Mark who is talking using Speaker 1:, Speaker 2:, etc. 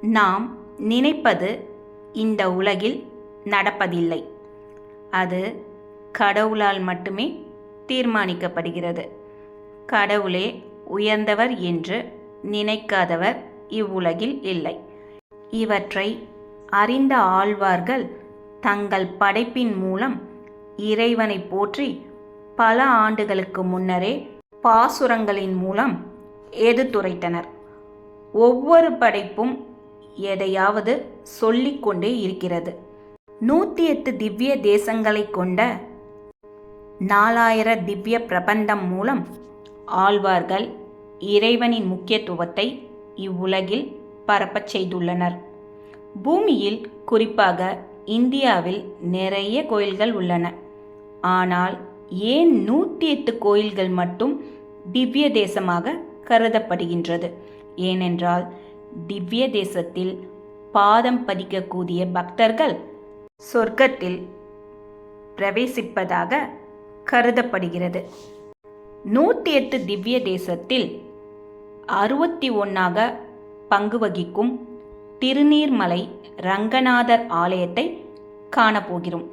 Speaker 1: நாம் நினைப்பது இந்த உலகில் நடப்பதில்லை. அது கடவுளால் மட்டுமே தீர்மானிக்கப்படுகிறது. கடவுளே உயர்ந்தவர் என்று நினைக்காதவர் இவ்வுலகில் இல்லை. இவற்றை அறிந்த ஆழ்வார்கள் தங்கள் படைப்பின் மூலம் இறைவனை போற்றி பல ஆண்டுகளுக்கு முன்னரே பாசுரங்களின் மூலம் எடுத்துரைத்தனர் ஒவ்வொரு படைப்பும் எதையாவது சொல்லிக்கொண்டே இருக்கிறது. நூற்றி எட்டு திவ்ய தேசங்களை கொண்ட நாலாயிர திவ்ய பிரபந்தம் மூலம் ஆழ்வார்கள் இறைவனின் முக்கியத்துவத்தை இவ்வுலகில் பரப்பச் செய்துள்ளனர். பூமியில் குறிப்பாக இந்தியாவில் நிறைய கோயில்கள் உள்ளன. ஆனால் ஏன் நூற்றி எட்டு கோயில்கள் மட்டும் திவ்ய தேசமாக கருதப்படுகின்றது? ஏனென்றால் திவ்ய தேசத்தில் பாதம் பதிக்கக்கூடிய பக்தர்கள் சொர்க்கத்தில் பிரவேசிப்பதாக கருதப்படுகிறது. நூற்றி எட்டு திவ்ய தேசத்தில் அறுபத்தி ஒன்றாக பங்கு வகிக்கும் திருநீர்மலை ரங்கநாதர் ஆலயத்தை காணப்போகிறோம்.